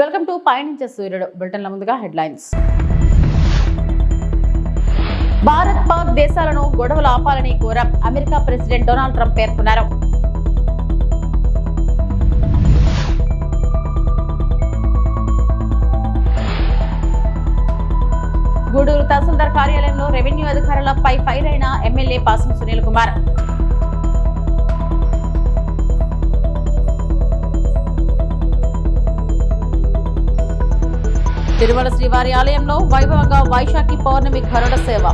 Welcome to పయనించే సూర్యుడు. బులెటిన్ల ముందుగా హెడ్లైన్స్. భారత్ పాక్ దేశాలను గొడవలు ఆపాలని కోరాం అమెరికా ప్రెసిడెంట్ డొనాల్డ్ ట్రంప్ పేర్కొన్నారు. గూడూరు తహసీల్దార్ కార్యాలయంలో రెవెన్యూ అధికారులపై ఫైర్ అయిన ఎమ్మెల్యే పాసం సునీల్ కుమార్. తిరుమల శ్రీవారి ఆలయంలో వైభవంగా వైశాఖి పౌర్ణమి కరుణ సేవ.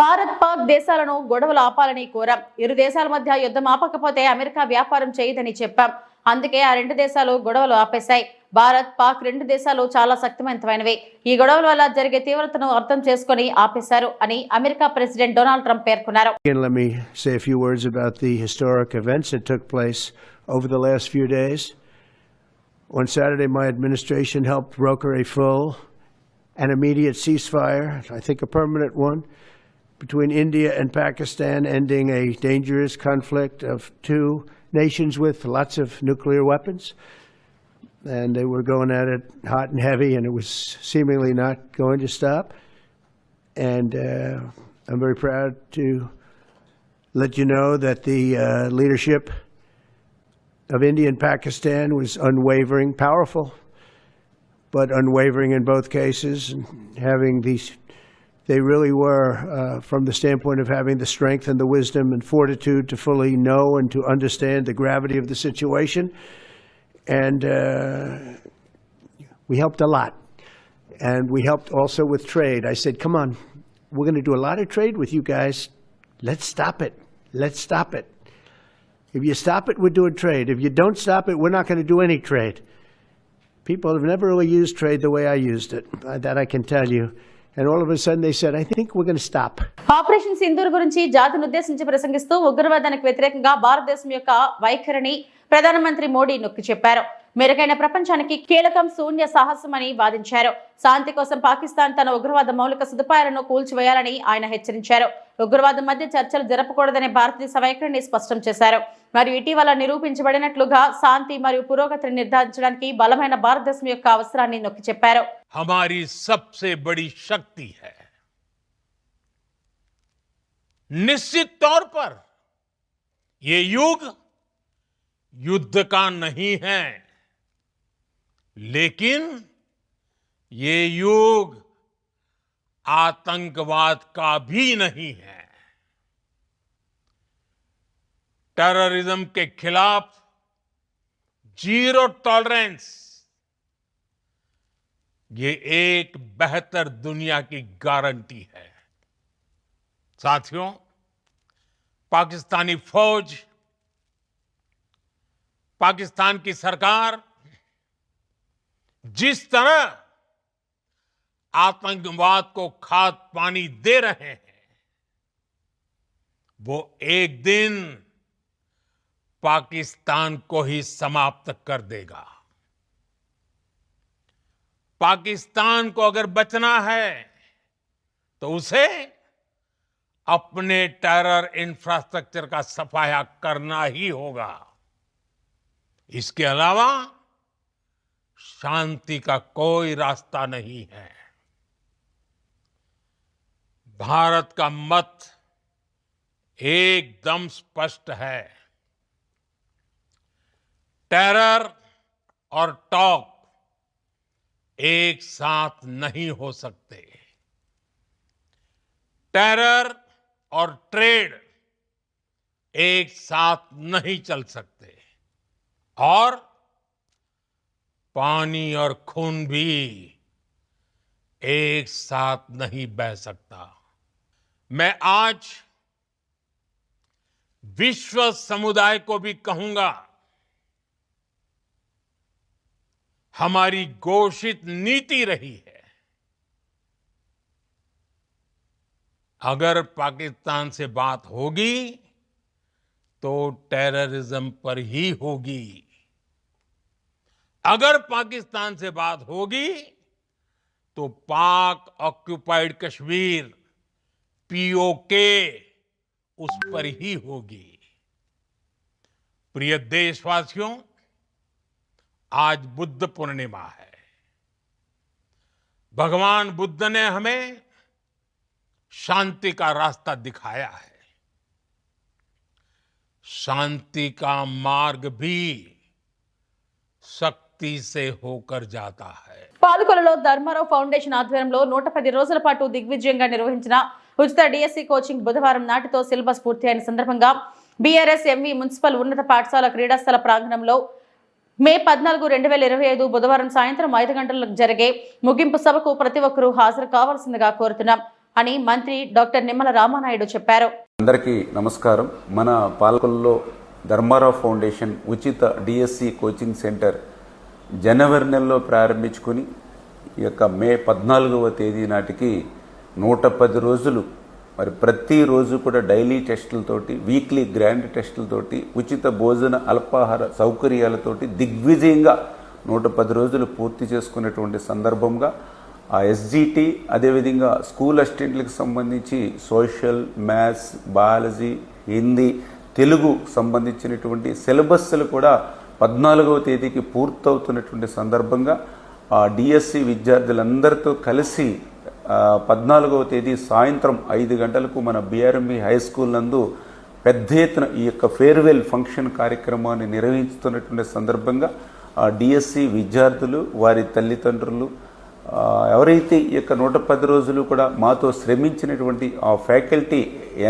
భారత్ పాక్ దేశాలను గొడవలు ఆపాలని కోరాం. ఇరు దేశాల మధ్య యుద్ధం ఆపకపోతే అమెరికా వ్యాపారం చేయదని చెప్పాం. అందుకే ఆ రెండు దేశాలు గొడవలు ఆపేశాయి. భారత్ పాక్ రెండు దేశాలు చాలా శక్తివంతమైనవి ఈ గొడవల వల్ల జరిగే తీవ్రతను అర్థం చేసుకొని ఆపేశారు అని అమెరికా ప్రెసిడెంట్ డొనాల్డ్ ట్రంప్ పేర్కొన్నారు Again, let me say a few words about the historic events that took place over the last few days. On Saturday, my administration helped broker a full and immediate ceasefire, I think a permanent one, between India and Pakistan, ending a dangerous conflict of two nations with lots of nuclear weapons. And they were going at it hot and heavy, and it was seemingly not going to stop. And uh, I'm very proud to let you know that the uh, leadership of India and Pakistan was unwavering, powerful, but unwavering in both cases, and having these. They really were, uh, from the standpoint of having the strength and the wisdom and fortitude to fully know and to understand the gravity of the situation. And uh, we helped a lot. And we helped also with trade. I said, come on, we're going to do a lot of trade with you guys. Let's stop it. Let's stop it. If you stop it, we're doing trade. If you don't stop it, we're not going to do any trade. People have never really used trade the way I used it. Uh, That I can tell you. And all of a sudden they said, I think we're going to stop. Operation Sindoor గురించి జాతిని ఉద్దేశించి ప్రసంగిస్తూ ఉగ్రవాదానికి వ్యతిరేకంగా భారతదేశం యొక్క వైఖరిని ప్రధానమంత్రి మోడీ నొక్కి చెప్పారు. మెరుగైన ప్రపంచానికి కీలకం శూన్య సాహసమని వాదించారు. శాంతి కోసం పాకిస్తాన్ తన ఉగ్రవాద మౌలిక సదుపాయాలను కూల్చివేయాలని ఆయన హెచ్చరించారు. ఉగ్రవాదం మధ్య చర్చలు జరపకూడదనే భారతదేశ వైఖరిని స్పష్టం చేశారు. మరియు ఇటీవల నిరూపించబడినట్లుగా శాంతి మరియు పురోగతిని నిర్ధారించడానికి బలమైన భారతదేశం యొక్క అవసరాన్ని నొక్కి చెప్పారు. నిశ్చిత సబ్సే బడి శక్తి పర్ ఏ యుగ్ युद्ध का नहीं है। लेकिन ये युग आतंकवाद का भी नहीं है। टेररिज्म के खिलाफ ज़ीरो टॉलरेंस ये एक बेहतर दुनिया की गारंटी है। साथियों, पाकिस्तानी फौज पाकिस्तान की सरकार जिस तरह आतंकवाद को खाद पानी दे रहे हैं, वो एक दिन पाकिस्तान को ही समाप्त कर देगा। पाकिस्तान को अगर बचना है तो उसे अपने टेरर इंफ्रास्ट्रक्चर का सफाया करना ही होगा। इसके अलावा शांति का कोई रास्ता नहीं है। भारत का मत एकदम स्पष्ट है। टेरर और टॉक एक साथ नहीं हो सकते। टेरर और ट्रेड एक साथ नहीं चल सकते। और पानी और खून भी एक साथ नहीं बह सकता। मैं आज विश्व समुदाय को भी कहूँगा, हमारी घोषित नीति रही है। अगर पाकिस्तान से बात होगी तो टेररिज्म पर ही होगी। अगर पाकिस्तान से बात होगी तो पाक ऑक्युपाइड कश्मीर पीओके उस पर ही होगी। प्रिय देशवासियों, आज बुद्ध पूर्णिमा है। भगवान बुद्ध ने हमें शांति का रास्ता दिखाया है। शांति का मार्ग भी शक्ति से होकर जाता है పాలకొలలో ధర్మారావు ఫౌండేషన్ ఆధ్వర్యంలో నూట పది రోజుల పాటు దిగ్విజయంగా నిర్వహించిన ఉచిత డిఎస్సి కోచింగ్ బుధవారం నాటితో సిలబస్ పూర్తి అయిన సందర్భంగా బీఆర్ఎస్ ఎంవి మున్సిపల్ ఉన్నత పాఠశాల క్రీడాస్థల ప్రాంగణంలో మే పద్నాలుగు రెండు వేల ఇరవై ఐదు బుధవారం సాయంత్రం ఐదు గంటలకు జరిగే ముగింపు సభకు ప్రతి ఒక్కరూ హాజరు కావాల్సిందిగా కోరుతున్నాం అని మంత్రి డాక్టర్ నిమ్మల రామానాయుడు చెప్పారు అందరికీ నమస్కారం. మన పాలకుల్లో ధర్మారావు ఫౌండేషన్ ఉచిత డిఎస్సి కోచింగ్ సెంటర్ జనవరి నెలలో ప్రారంభించుకొని ఈ యొక్క మే పద్నాలుగవ తేదీ నాటికి నూట పది రోజులు మరి ప్రతిరోజు కూడా డైలీ టెస్టులతోటి వీక్లీ గ్రాండ్ టెస్టులతోటి ఉచిత భోజన అల్పాహార సౌకర్యాలతోటి దిగ్విజయంగా నూట పది రోజులు పూర్తి చేసుకునేటువంటి సందర్భంగా ఆ ఎస్జిటి అదేవిధంగా స్కూల్ అసిస్టెంట్లకు సంబంధించి social maths biology Hindi Telugu సంబంధించినటువంటి సిలబస్లు కూడా పద్నాలుగవ తేదీకి పూర్తవుతున్నటువంటి సందర్భంగా ఆ డిఎస్సి విద్యార్థులందరితో కలిసి పద్నాలుగవ తేదీ సాయంత్రం ఐదు గంటలకు మన బీఆర్ఎంబి హై స్కూల్ నందు పెద్ద ఎత్తున ఈ యొక్క ఫేర్వెల్ ఫంక్షన్ కార్యక్రమాన్ని నిర్వహిస్తున్నటువంటి సందర్భంగా ఆ డిఎస్సి విద్యార్థులు వారి తల్లిదండ్రులు ఎవరైతే ఈ యొక్క నూట పది రోజులు కూడా మాతో శ్రమించినటువంటి ఆ ఫ్యాకల్టీ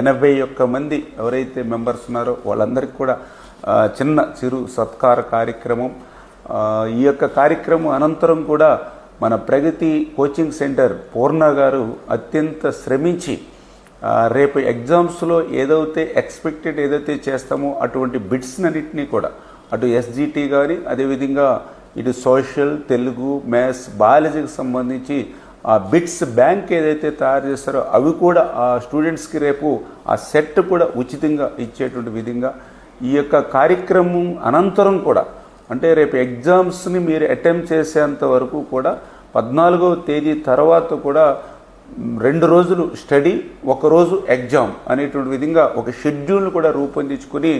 ఎనభై ఒక్క మంది ఎవరైతే మెంబర్స్ ఉన్నారో వాళ్ళందరికీ కూడా చిన్న చిరు సత్కార కార్యక్రమం. ఈ యొక్క కార్యక్రమం అనంతరం కూడా మన ప్రగతి కోచింగ్ సెంటర్ పూర్ణ గారు అత్యంత శ్రమించి రేపు ఎగ్జామ్స్లో ఏదైతే ఎక్స్పెక్టెడ్ ఏదైతే చేస్తామో అటువంటి బిట్స్ అన్నింటినీ కూడా అటు ఎస్జిటి కానీ అదేవిధంగా ఇటు సోషల్ తెలుగు మ్యాథ్స్ బయాలజీకి సంబంధించి ఆ బిట్స్ బ్యాంక్ ఏదైతే తయారు చేస్తారో అవి కూడా ఆ స్టూడెంట్స్కి రేపు ఆ సెట్ కూడా ఉచితంగా ఇచ్చేటువంటి విధంగా ఈ యొక్క కార్యక్రమం అనంతరం కూడా అంటే రేపు ఎగ్జామ్స్ని మీరు అటెంప్ట్ చేసేంత వరకు కూడా పద్నాలుగవ తేదీ తర్వాత కూడా రెండు రోజులు స్టడీ ఒక రోజు ఎగ్జామ్ అనేటువంటి విధంగా ఒక షెడ్యూల్ కూడా రూపొందించుకొని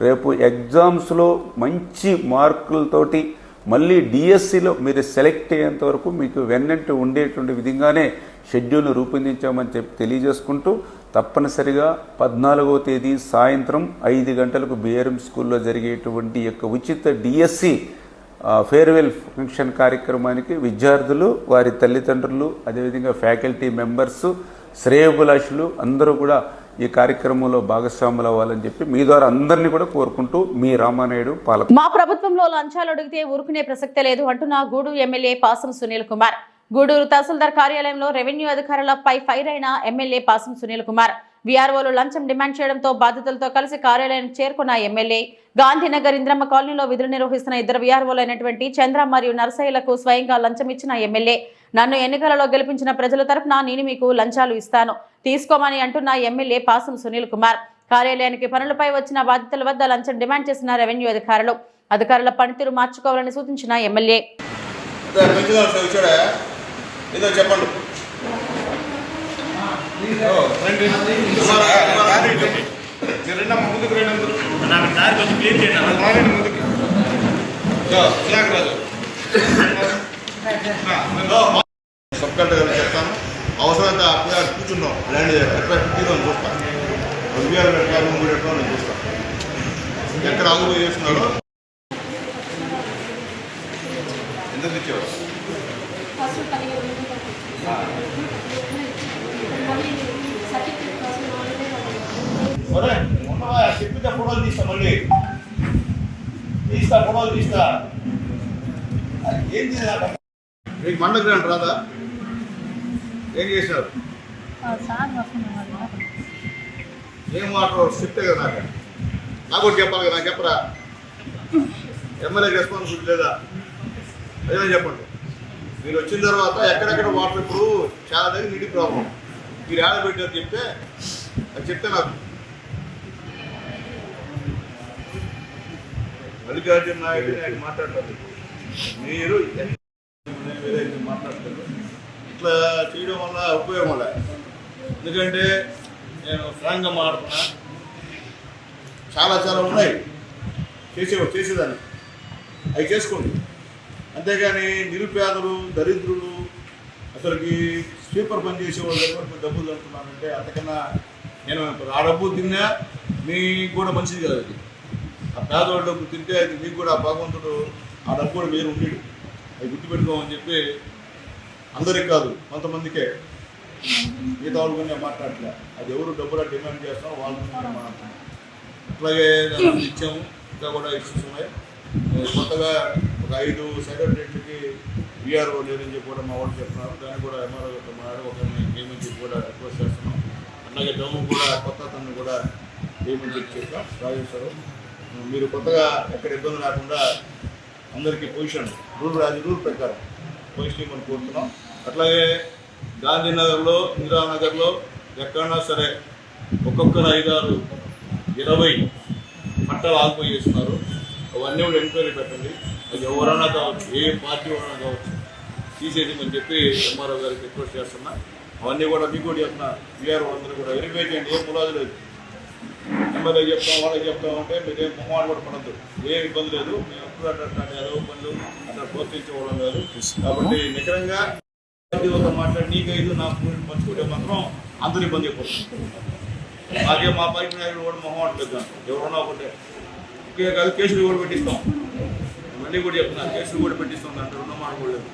రేపు ఎగ్జామ్స్లో మంచి మార్కులతోటి మళ్ళీ డిఎస్సిలో మీరు సెలెక్ట్ అయ్యేంత వరకు మీకు వెన్నంటి ఉండేటువంటి విధంగానే షెడ్యూల్ను రూపొందించామని చెప్పి తెలియజేసుకుంటూ తప్పనిసరిగా పద్నాలుగవ తేదీ సాయంత్రం ఐదు గంటలకు బిఆర్ఎం స్కూల్లో జరిగేటువంటి యొక్క ఉచిత డిఎస్సి ఫేర్వెల్ ఫంక్షన్ కార్యక్రమానికి విద్యార్థులు వారి తల్లిదండ్రులు అదేవిధంగా ఫ్యాకల్టీ మెంబర్సు శ్రేయోభిలాషులు అందరూ కూడా ఈ కార్యక్రమంలో భాగస్వాములు అవ్వాలని చెప్పి మీ ద్వారా అందరినీ కూడా కోరుకుంటూ మీ రామానాయుడు పాలక మా ప్రభుత్వంలో లంచాలు అడిగితే ఊరుకునే ప్రసక్తే లేదు అంటున్న గూడూరు ఎమ్మెల్యే పాసం సునీల్ కుమార్. గూడూరు తహసీల్దార్ కార్యాలయంలో రెవెన్యూ అధికారులపై ఫైర్ అయిన ఎమ్మెల్యే పాసం సునీల్ కుమార్. వీఆర్ఓలు లంచం డిమాండ్ చేయడంతో బాధితులతో కలిసి కార్యాలయానికి చేరుకున్న ఎమ్మెల్యే గాంధీనగర్ ఇంద్రమ్మ కాలనీలో విధులు నిర్వహిస్తున్న ఇద్దరు వీఆర్ఓలు అయినటువంటి చంద్ర మరియు నరసయ్యలకు స్వయంగా లంచం ఇచ్చిన ఎమ్మెల్యే. నన్ను ఎన్నికలలో గెలిపించిన ప్రజల తరపున నేను మీకు లంచాలు ఇస్తాను. తీసుకోమని అంటున్న ఎమ్మెల్యే పాసం సునీల్ కుమార్. కార్యాలయానికి పనులపై వచ్చిన బాధితుల వద్ద లంచం డిమాండ్ చేసిన రెవెన్యూ అధికారులు. అధికారుల పనితీరు మార్చుకోవాలని సూచించిన ఎమ్మెల్యే. చెప్పండి. రండి. మీరు రెండమ్మ ముందుకు రండి అందరూ. రానండి ముందుకి. ఇదో, ఇలాగ రాజు. ఆ, ఇదో, సబ్ కలెక్టర్ గారికి చెప్తాను. అవసరమైతే అప్పుడు కూర్చుందాం. ల్యాండ్ ఎక్కడ? తీద్దాం చూస్తాను విఆర్ పెట్టాలి మూడు పెట్టాలి నేను చూస్తాను ఎక్కడ అదుపు చేస్తున్నాడో ఎందుకు ఇచ్చేవాడు? ఉన్నవా? చెప్పితే ఫోటోలు తీస్తా మళ్ళీ. తీస్తా ఫోటోలు తీస్తా. అది ఏం చేయాలి మీకు మండ గ్రాంట్ రాదా? ఏం చేశారు? ఏం వాటర్ చెప్తే కదా నాకు. నాకు ఒకటి చెప్పాలి కదా నాకు చెప్పరా? ఎమ్మెల్యే రెస్పాన్సిబిలిటీ లేదా? అదే చెప్పండి. మీరు వచ్చిన తర్వాత ఎక్కడెక్కడ వాటర్ ఇప్పుడు చాలా దగ్గర నీటి ప్రాబ్లం మీరు ఏడ పెట్టారు చెప్తే అది చెప్తే నాకు మల్లికార్జున నాయుడు నేను మాట్లాడతాను మీరు ఏదైతే మాట్లాడతారు? ఇట్లా చేయడం వల్ల ఉపయోగం వల్ల ఎందుకంటే నేను ఫ్రాంక్గా మాట్లాడుతున్నా. చాలా చాలా ఉన్నాయి. చేసే చేసేదాన్ని. అవి చేసుకోండి. అంతేగాని నిరుపేదలు దరిద్రులు అసలుకి స్వీపర్ పని చేసే వాళ్ళు ఎవరికి డబ్బులు అంటున్నారంటే అంతకన్నా నేను ఆ డబ్బు తిన్నా మీకు కూడా మంచిది కదా. ఆ పేదవాళ్ళ డబ్బు తింటే అది మీకు కూడా భగవంతుడు ఆ డబ్బు కూడా మీరు ఉండేడు. అది గుర్తుపెట్టుకోమని చెప్పి అందరికి కాదు కొంతమందికే మిగతా వాళ్ళు కూడా మాట్లాడలే అది ఎవరు డబ్బులా డిమాండ్ చేస్తాం వాళ్ళ గురించి నేను అట్లాగే ఇచ్చాము. ఇంకా కూడా ఇష్యూస్ ఉన్నాయి. కొత్తగా ఒక ఐదు సెక్రటరీలకి విఆర్ఓ లేదని చెప్పి కూడా మా వాళ్ళు చెప్తున్నారు. దాన్ని కూడా ఎంఆర్ఓ మాట్లాడి ఒక నియమించి చెప్పి కూడా రిక్వెస్ట్ చేస్తున్నాం. అలాగే డౌన్ కూడా కొత్త అతన్ని కూడా నియమించి చెప్పి చెప్పాం. రాజేశ్వరం మీరు కొత్తగా ఎక్కడ ఇబ్బంది రాకుండా అందరికీ పొజిషన్ రూల్ రాజు రూల్ ప్రకారం పొజిషన్ ఇవ్వమని కోరుతున్నాం. అట్లాగే గాంధీనగర్లో ఇందిరానగర్లో ఎక్కడన్నా సరే ఒక్కొక్కరు ఐదారు ఇరవై పట్టాలు ఆగిపోయి చేస్తున్నారు. అవన్నీ కూడా ఎంక్వైరీ పెట్టండి. అది ఎవరైనా కావచ్చు ఏ పార్టీ ఎవరైనా కావచ్చు అని చెప్పి ఎంఆర్ఓ గారికి రిక్వెస్ట్ చేస్తున్నా. అవన్నీ కూడా మీకు కూడా చెప్తున్నా. బీఆర్ అందరూ కూడా. వెరిఫై చేయండి. ఏం పులాదు లేదు. ఎమ్మెల్యే చెప్తాం వాళ్ళకి చెప్తాం అంటే మీరు ఏం మొహమాట కూడా పడద్దు. ఏం ఇబ్బంది లేదు. మేము ఎప్పుడు అట్లా ఏదో పనులు అట్లా ప్రోత్సహించుకోవడం లేదు. కాబట్టి నికరంగా ప్రతి మాట్లాడి నీకు ఐదు నాకు పంచుకుంటే మాత్రం అందరూ ఇబ్బంది అయిపోతుంది మాకే మా పైకి నాయకుడు కూడా మొహమాట లేదు ఎవరన్నా ఒకటే. ఇంకే కాదు కేసులు కూడా పెట్టిస్తాం. మళ్ళీ కూడా చెప్తున్నారు. కేసులు కూడా పెట్టిస్తాం. దాంట్లో ఉన్న మాట కూడా లేదు.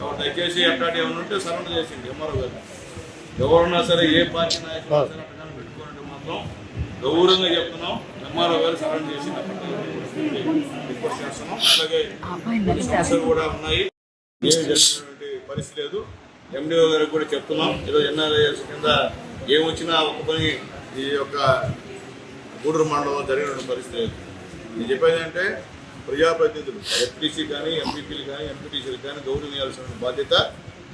కాబట్టి దయచేసి అట్లాంటి ఏమైనా ఉంటే సరెండర్ చేసింది ఎంఆర్ఓ గారు. ఎవరున్నా సరే ఏ పార్టీ నాయకులు ఉన్నా పెట్టుకోవాలంటే మాత్రం గౌరవంగా చెప్తున్నాం. ఎంఆర్ఓ గారు సరెండర్ చేసి చేస్తున్నాం. అలాగే సమస్యలు కూడా ఉన్నాయి. ఏమి జరిగినటువంటి పరిస్థితి లేదు. ఎండిఓ గారికి కూడా చెప్తున్నాం. ఈరోజు ఎన్ఆర్ఐఎస్ కింద ఏమొచ్చినా ఒక పని ఈ యొక్క గూడూరు మండలంలో జరిగిన పరిస్థితి లేదు. నేను చెప్పేది అంటే ప్రజాప్రతినిధులు ఎఫ్టీసీ కానీ ఎంపీపీలు కానీ ఎంపీటీసీలు కానీ గౌరవించాల్సిన బాధ్యత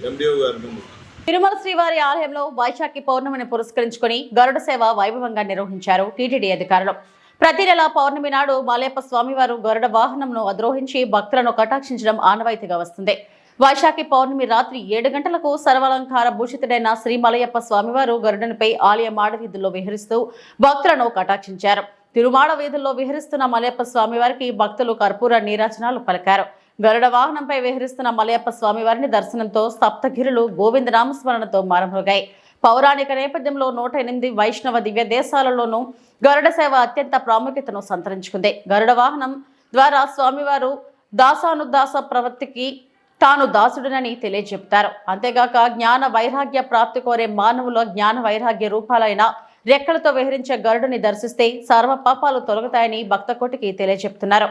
ఎండిఓ గారి ఉంది. తిరుమల శ్రీవారి ఆలయంలో వైశాఖి పౌర్ణమిని పురస్కరించుకుని గరుడ సేవ వైభవంగా నిర్వహించారు టీటీడీ అధికారులు. ప్రతి నెల పౌర్ణమి నాడు మలయప్ప స్వామివారు గరుడ వాహనంను అద్రోహించి భక్తులను కటాక్షించడం ఆనవాయితీగా వస్తుంది. వైశాఖి పౌర్ణమి రాత్రి ఏడు గంటలకు సర్వాలంకార భూషితుడైన శ్రీ మలయప్ప స్వామివారు గరుడనిపై ఆలయ మాడవీధుల్లో విహరిస్తూ భక్తులను కటాక్షించారు. తిరుమాడ వీధుల్లో విహరిస్తున్న మలయప్ప స్వామివారికి భక్తులు కర్పూర నీరాజనాలు పలికారు. గరుడ వాహనంపై విహరిస్తున్న మలయప్ప స్వామివారిని దర్శనంతో సప్తగిరులు గోవింద నామస్మరణతో మారమోగాయి పౌరాణిక నేపథ్యంలో నూట ఎనిమిది వైష్ణవ దివ్య దేశాలలోనూ గరుడ సేవ అత్యంత ప్రాముఖ్యతను సంతరించుకుంది. గరుడ వాహనం ద్వారా స్వామివారు దాసానుదాస ప్రవృత్తికి తాను దాసుడునని తెలియజెప్తారు. అంతేగాక జ్ఞాన వైరాగ్య ప్రాప్తి కోరే మానవుల జ్ఞాన వైరాగ్య రూపాలైన రెక్కలతో విహరించే గరుడుని దర్శిస్తే సర్వ పాపాలు తొలగుతాయని భక్త కోటికి తెలియజెప్తున్నారు.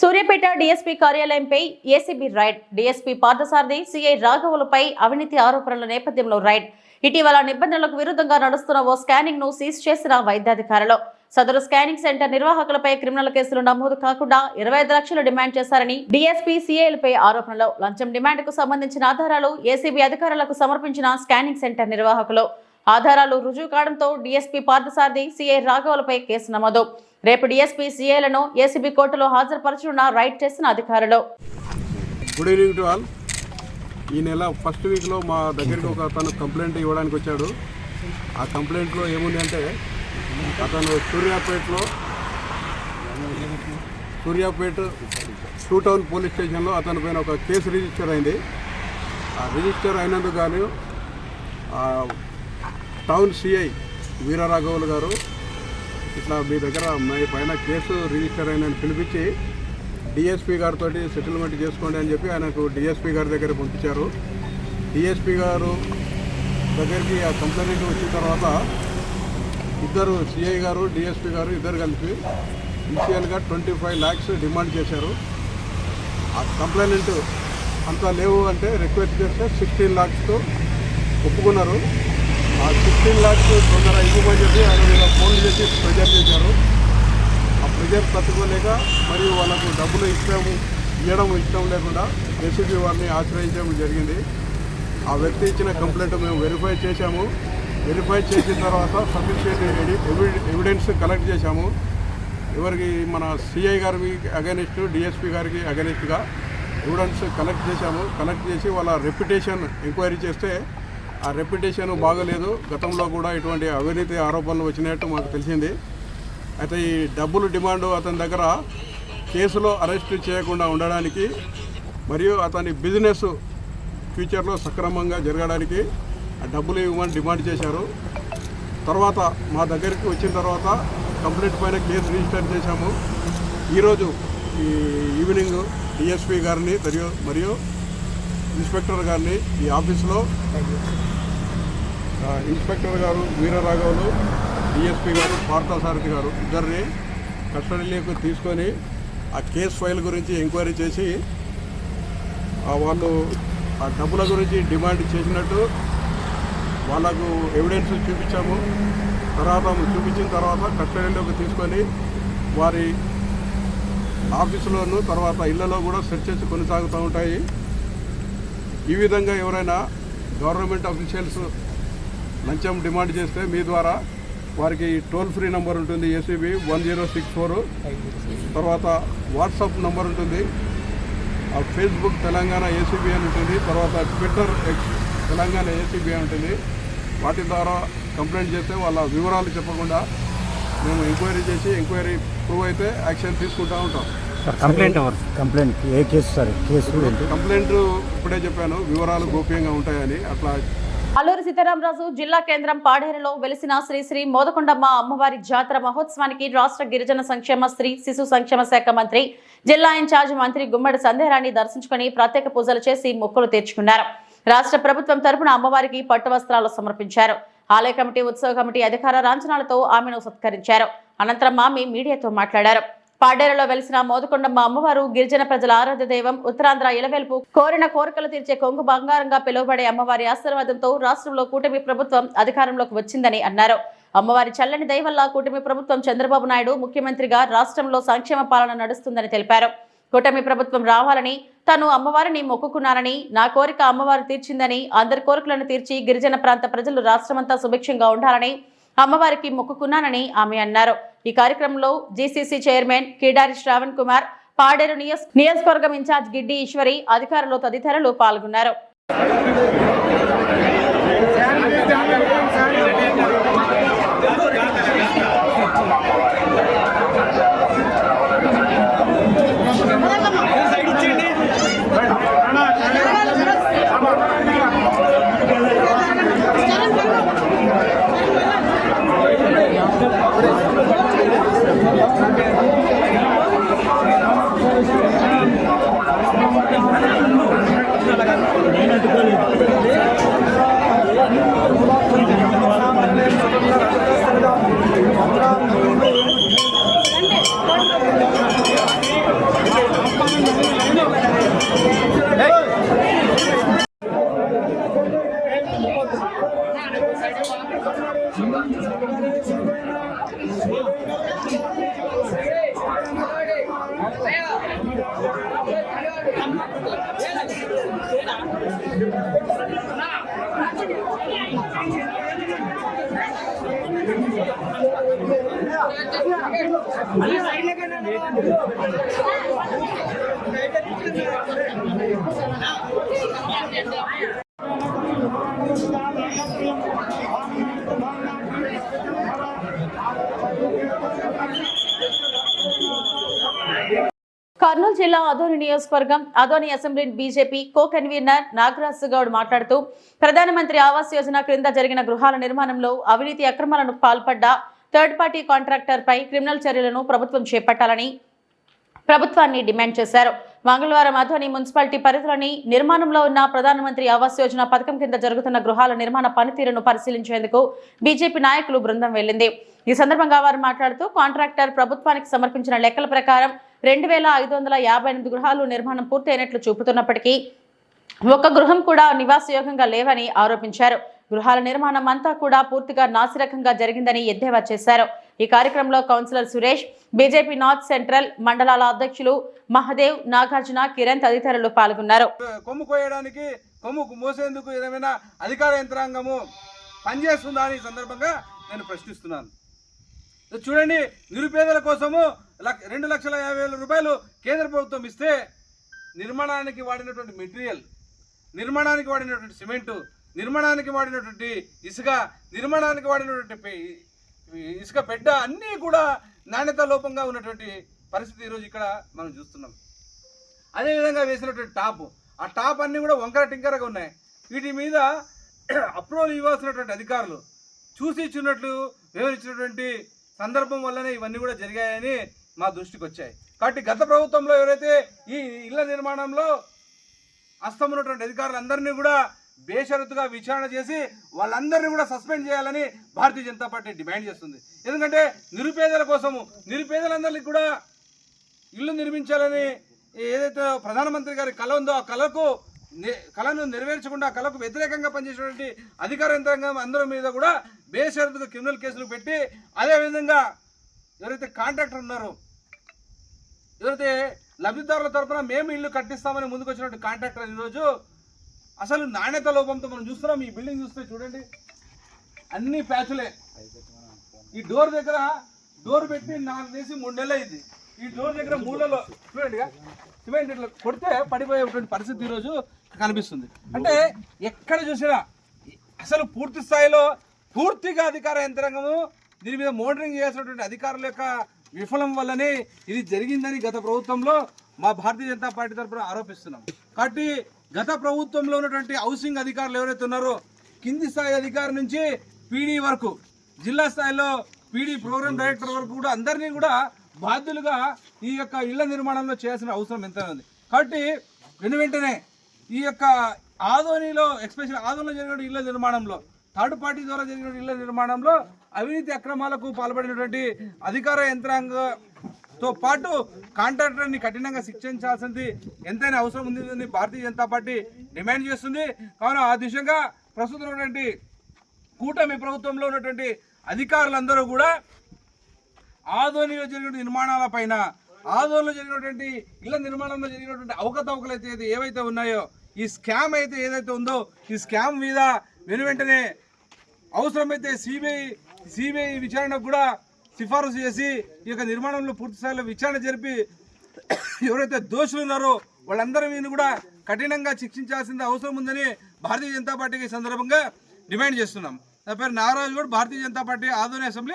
Suryapet DSP కార్యాలయంపై ACB raid. DSP Parthasarathi CI రాఘవులపై అవినీతి ఆరోపణల నేపథ్యంలో రైడ్. ఇటీవల నిబంధనలకు విరుద్ధంగా నడుస్తున్న ఓ స్కానింగ్ను సీజ్ చేసిన వైద్యాధికారులు. సదరు స్కానింగ్ సెంటర్ నిర్వాహకులపై క్రిమినల్ కేసులు నమోదు కాకుండా ఇరవై ఐదు లక్షలు డిమాండ్ చేశారని డీఎస్పీ సీఐలపై ఆరోపణలు. లంచం డిమాండ్కు సంబంధించిన ఆధారాలు ఏసీబీ అధికారులకు సమర్పించిన స్కానింగ్ సెంటర్ నిర్వాహకులు. ఆధారాలు రుజువు కావడంతో డీఎస్పీ పార్థసారథి సిఐ రాఘవులపై కేసు నమోదు. రేపు డీఎస్పీ సీఐలను ఏసీబీ కోర్టులో హాజరుపరచనున్న రైట్ చేసిన అధికారులు. గుడ్ ఈవినింగ్ టు ఆల్ ఈ నెల ఫస్ట్ వీక్లో మా దగ్గరికి ఒక అతను కంప్లైంట్ ఇవ్వడానికి వచ్చాడు. ఆ కంప్లైంట్లో ఏముంది అంటే అతను సూర్యాపేటలో సూర్యాపేట టూ టౌన్ పోలీస్ స్టేషన్లో అతని పైన ఒక కేసు రిజిస్టర్ అయింది. ఆ రిజిస్టర్ అయినందుకు కానీ టౌన్ సిఐ వీరరాఘవులు గారు. ఇట్లా మీ దగ్గర మీ పైన కేసు రిజిస్టర్ అయిందని పిలిపించి డిఎస్పీ గారితో సెటిల్మెంట్ చేసుకోండి అని చెప్పి ఆయనకు డిఎస్పీ గారి దగ్గర పంపించారు. డిఎస్పీ గారు దగ్గరికి ఆ కంప్లైంట్ వచ్చిన తర్వాత ఇద్దరు సిఐ గారు డిఎస్పీ గారు ఇద్దరు కలిపి ఇన్షియల్గా ట్వంటీ ఫైవ్ ల్యాక్స్ డిమాండ్ చేశారు. ఆ కంప్లైంట్ అంతా లేవు అంటే రిక్వెస్ట్ చేస్తే సిక్స్టీన్ ల్యాక్స్తో ఒప్పుకున్నారు. ఆ ఫిఫ్టీన్ ల్యాక్స్ తొందర ఇవ్వమని చెప్పి ఆయన మీద ఫోన్లు చేసి ప్రెజర్ చేశారు. ఆ ప్రెజర్ తట్టుకోలేక మరియు వాళ్ళకు డబ్బులు ఇష్టం ఇవ్వడం ఇష్టం లేకుండా ఏసీబీ వారిని ఆశ్రయించడం జరిగింది. ఆ వ్యక్తి ఇచ్చిన కంప్లైంట్ మేము వెరిఫై చేశాము. వెరిఫై చేసిన తర్వాత సఫిషియెంట్ ఎవిడెన్స్ కలెక్ట్ చేశాము. ఎవరికి మన సిఐ గారికి అగెనిస్ట్ డిఎస్పీ గారికి అగెనిస్ట్గా ఎవిడెన్స్ కలెక్ట్ చేశాము. కలెక్ట్ చేసి వాళ్ళ రెప్యుటేషన్ ఎంక్వైరీ చేస్తే ఆ రెప్యుటేషన్ బాగలేదు. గతంలో కూడా ఇటువంటి అవినీతి ఆరోపణలు వచ్చినట్టు మాకు తెలిసింది. అయితే ఈ డబ్బులు డిమాండ్ అతని దగ్గర కేసులో అరెస్ట్ చేయకుండా ఉండడానికి మరియు అతని బిజినెస్ ఫ్యూచర్లో సక్రమంగా జరగడానికి ఆ డబ్బులు ఇవ్వమని డిమాండ్ చేశారు. తర్వాత మా దగ్గరికి వచ్చిన తర్వాత కంప్లైంట్ పైన కేసు రిజిస్టర్ చేశాము. ఈరోజు ఈ ఈవినింగ్ డిఎస్పీ గారిని మరియు మరియు ఇన్స్పెక్టర్ గారిని ఈ ఆఫీస్లో ఇన్స్పెక్టర్ గారు వీరరాఘవులు డిఎస్పీ గారు పార్థసారథి గారు ఇద్దరిని కస్టడీలోకి తీసుకొని ఆ కేసు ఫైల్ గురించి ఎంక్వైరీ చేసి వాళ్ళు ఆ డబ్బుల గురించి డిమాండ్ చేసినట్టు వాళ్ళకు ఎవిడెన్స్ చూపించాము. తర్వాత చూపించిన తర్వాత కస్టడీలోకి తీసుకొని వారి ఆఫీసులోను తర్వాత ఇళ్ళలో కూడా సెర్చెస్ కొనసాగుతూ ఉంటాయి. ఈ విధంగా ఎవరైనా గవర్నమెంట్ అఫీషియల్స్ లంచం డిమాండ్ చేస్తే మీ ద్వారా వారికి టోల్ ఫ్రీ నెంబర్ ఉంటుంది ACB one zero six four తర్వాత వాట్సాప్ నెంబర్ ఉంటుంది ఆ ఫేస్బుక్ తెలంగాణ ఏసీబీ అని ఉంటుంది తర్వాత ట్విట్టర్ ఎక్స్ తెలంగాణ ఏసీబీ అని ఉంటుంది. వాటి ద్వారా కంప్లైంట్ చేస్తే వాళ్ళ వివరాలు చెప్పకుండా మేము ఎంక్వైరీ చేసి ఎంక్వైరీ ప్రూవ్ అయితే యాక్షన్ తీసుకుంటూ ఉంటాం. సార్ కంప్లైంట్ ఎవరు? కంప్లైంట్ ఏ కేసు సార్? కేసు ఏంటి? కంప్లైంట్ ఇప్పుడే చెప్పాను వివరాలు గోప్యంగా ఉంటాయని అట్లా అల్లూరి సీతారామరాజు జిల్లా కేంద్రం పాడేరులో వెలిసిన శ్రీ శ్రీ మోదకొండమ్మ అమ్మవారి జాతర మహోత్సవానికి రాష్ట్ర గిరిజన సంక్షేమ స్త్రీ శిశు సంక్షేమ శాఖ మంత్రి జిల్లా ఇన్ఛార్జ్ మంత్రి గుమ్మడి సందేహాన్ని దర్శించుకుని ప్రత్యేక పూజలు చేసి మొక్కులు తీర్చుకున్నారు. రాష్ట్ర ప్రభుత్వం తరపున అమ్మవారికి పట్టు వస్త్రాలు సమర్పించారు. ఆలయ కమిటీ ఉత్సవ కమిటీ అధికార లాంఛనాలతో ఆమెను సత్కరించారు. అనంతరం ఆమె మీడియాతో మాట్లాడారు. పాడేరలో వెలిసిన మోదకొండమ్మ అమ్మవారు గిరిజన ప్రజల ఆరాధ్య దైవం ఉత్తరాంధ్ర ఇలవెల్పు కోరిన కోరికలు తీర్చే కొంగు బంగారంగా పిలువబడే అమ్మవారి ఆశీర్వాదంతో రాష్ట్రంలో కూటమి ప్రభుత్వం అధికారంలోకి వచ్చిందని అన్నారు. అమ్మవారి చల్లని దయవల్ల కూటమి ప్రభుత్వం చంద్రబాబు నాయుడు ముఖ్యమంత్రిగా రాష్ట్రంలో సంక్షేమ పాలన నడుస్తుందని తెలిపారు. కూటమి ప్రభుత్వం రావాలని తాను అమ్మవారిని మొక్కుకున్నానని నా కోరిక అమ్మవారు తీర్చిందని అందరి కోరికలను తీర్చి గిరిజన ప్రాంత ప్రజలు రాష్ట్రమంతా సుభిక్షంగా ఉండాలని అమ్మవారికి మొక్కుకున్నానని ఆమె అన్నారు. ఈ కార్యక్రమంలో జీసీసీ చైర్మన్ కిడారి శ్రావణ్ కుమార్ పాడేరు నియోజ నియోజకవర్గం ఇన్ఛార్జ్ గిడ్డి ఈశ్వరి అధికారులు తదితరులు పాల్గొన్నారు. జిల్లా అదోని నియోజకవర్గం Adoni assembly BJP co convener Nagaraj Goud మాట్లాడుతూ ప్రధానమంత్రి ఆవాస్ యోజన క్రింద జరిగిన గృహాల నిర్మాణంలో అవినీతి అక్రమాలను పాల్పడ్డ థర్డ్ పార్టీ కాంట్రాక్టర్ పై క్రిమినల్ చర్యలను ప్రభుత్వం చేపట్టాలని ప్రభుత్వాన్ని డిమాండ్ చేశారు. మంగళవారం అధోని మున్సిపాలిటీ పరిధిలోని నిర్మాణంలో ఉన్న ప్రధానమంత్రి ఆవాస్ యోజన పథకం కింద జరుగుతున్న గృహాల నిర్మాణ పనితీరును పరిశీలించేందుకు బీజేపీ నాయకులు బృందం వెళ్ళింది ఈ సందర్భంగా వారు మాట్లాడుతూ కాంట్రాక్టర్ ప్రభుత్వానికి సమర్పించిన లెక్కల ప్రకారం రెండు వేల ఐదు వందల యాభై ఎనిమిది గృహాలు నిర్మాణం పూర్తయినట్లు చూపుతున్నప్పటికీ ఒక్క గృహం కూడా నివాసయోగంగా లేవని ఆరోపించారు. గృహాల నిర్మాణం అంతా కూడా పూర్తిగా నాసిరకంగా జరిగిందని ఎద్దేవా చేశారు. ఈ కార్యక్రమంలో councillor Suresh BJP north central మండలాల అధ్యక్షులు మహదేవ్ నాగార్జున కిరణ్ తదితరులు పాల్గొన్నారు. కొమ్ము కోయడానికి కొమ్ము మోసేందుకు ఏదైనా అధికార యంత్రాంగము పనిచేస్తుందా ఈ సందర్భంగా నేను ప్రశ్నిస్తున్నాను. చూడండి నిరుపేదల కోసము లక్- రెండు లక్షల యాభై వేల రూపాయలు కేంద్ర ప్రభుత్వం ఇస్తే నిర్మాణానికి వాడినటువంటి మెటీరియల్ నిర్మాణానికి వాడినటువంటి సిమెంటు నిర్మాణానికి వాడినటువంటి ఇసుక నిర్మాణానికి వాడినటువంటి ఇసుక పెడ్డ అన్నీ కూడా నాణ్యత లోపంగా ఉన్నటువంటి పరిస్థితి ఈరోజు ఇక్కడ మనం చూస్తున్నాం. అదేవిధంగా వేసినటువంటి టాప్ ఆ టాప్ అన్నీ కూడా వంకర టింకరగా ఉన్నాయి. వీటి మీద అప్రూవల్ ఇవ్వాల్సినటువంటి అధికారులు చూసి ఇచ్చినట్లు వివరించినటువంటి సందర్భం వల్లనే ఇవన్నీ కూడా జరిగాయని మా దృష్టికి వచ్చాయి. కాబట్టి గత ప్రభుత్వంలో ఎవరైతే ఈ ఇళ్ళ నిర్మాణంలో అస్తమున్నటువంటి అధికారులందరినీ కూడా బేషరతుగా విచారణ చేసి వాళ్ళందరినీ కూడా సస్పెండ్ చేయాలని భారతీయ జనతా పార్టీ డిమాండ్ చేస్తుంది. ఎందుకంటే నిరుపేదల కోసము నిరుపేదలందరికీ కూడా ఇల్లు నిర్మించాలని ఏదైతే ప్రధానమంత్రి గారి కళ ఉందో ఆ కళకు కళను నెరవేర్చకుండా కళకు వ్యతిరేకంగా పనిచేసినటువంటి అధికార యంత్రాంగం అందరి మీద కూడా బేషరతుగా క్రిమినల్ కేసులు పెట్టి అదేవిధంగా ఎవరైతే కాంట్రాక్టర్ ఉన్నారో ఎవరైతే లబ్ధిదారుల తరపున మేము ఇల్లు కట్టిస్తామని ముందుకు వచ్చినట్టు కాంట్రాక్టర్ ఈరోజు అసలు నాణ్యత లోపంతో మనం చూస్తున్నాం. ఈ బిల్డింగ్ చూస్తే చూడండి. అన్ని ప్యాచులే. ఈ డోర్ దగ్గర డోర్ పెట్టి నాలుగు వేసి మూడు నెలలు అయింది ఈ డోర్ దగ్గర మూలలో చూడండి సిమెంట్ ఇట్లా కొడితే పడిపోయేటువంటి పరిస్థితి ఈరోజు కనిపిస్తుంది. అంటే ఎక్కడ చూసినా అసలు పూర్తి స్థాయిలో పూర్తిగా అధికార యంత్రాంగము దీని మీద మోడరింగ్ చేసినటువంటి అధికారుల యొక్క విఫలం వల్లనే ఇది జరిగిందని గత ప్రభుత్వంలో మా భారతీయ జనతా పార్టీ తరఫున ఆరోపిస్తున్నాం. కాబట్టి గత ప్రభుత్వంలో ఉన్నటువంటి హౌసింగ్ అధికారులు ఎవరైతే ఉన్నారో కింది స్థాయి అధికారి నుంచి పీడీ వరకు జిల్లా స్థాయిలో పీడీ ప్రోగ్రామ్ డైరెక్టర్ వరకు కూడా అందరినీ కూడా బాధ్యులుగా ఈ యొక్క ఇళ్ళ నిర్మాణంలో చేయాల్సిన అవసరం ఎంత ఉంది. కాబట్టి వెను వెంటనే ఈ యొక్క ఆదోనిలో ఎక్స్పెషల్ ఆదోనిలో జరిగిన ఇళ్ళ నిర్మాణంలో థర్డ్ పార్టీ ద్వారా జరిగిన ఇళ్ళ నిర్మాణంలో అవినీతి అక్రమాలకు పాల్పడినటువంటి అధికార యంత్రాంగంతో పాటు కాంట్రాక్టర్ని కఠినంగా శిక్షించాల్సింది ఎంతైనా అవసరం ఉందని భారతీయ జనతా పార్టీ డిమాండ్ చేస్తుంది. కావున ఆ దిశగా ప్రస్తుతం ఉన్నటువంటి కూటమి ప్రభుత్వంలో ఉన్నటువంటి అధికారులందరూ కూడా ఆదోనిలో జరిగిన నిర్మాణాల పైన ఆదోనిలో జరిగినటువంటి ఇళ్ళ నిర్మాణంలో జరిగినటువంటి అవకతవకలు అయితే ఏవైతే ఉన్నాయో ఈ స్కామ్ అయితే ఏదైతే ఉందో ఈ స్కామ్ మీద వెను వెంటనే అవసరమైతే సిబిఐ సిబిఐ విచారణకు కూడా సిఫారసు చేసి ఈ యొక్క నిర్మాణంలో పూర్తి స్థాయిలో విచారణ జరిపి ఎవరైతే దోషులు ఉన్నారో వాళ్ళందరి మీద కూడా కఠినంగా శిక్షించాల్సిన అవసరం ఉందని భారతీయ జనతా పార్టీకి సందర్భంగా డిమాండ్ చేస్తున్నాం. నా పేరు నాగరాజు కూడా భారతీయ జనతా పార్టీ ఆధ్వర్య అసెంబ్లీ.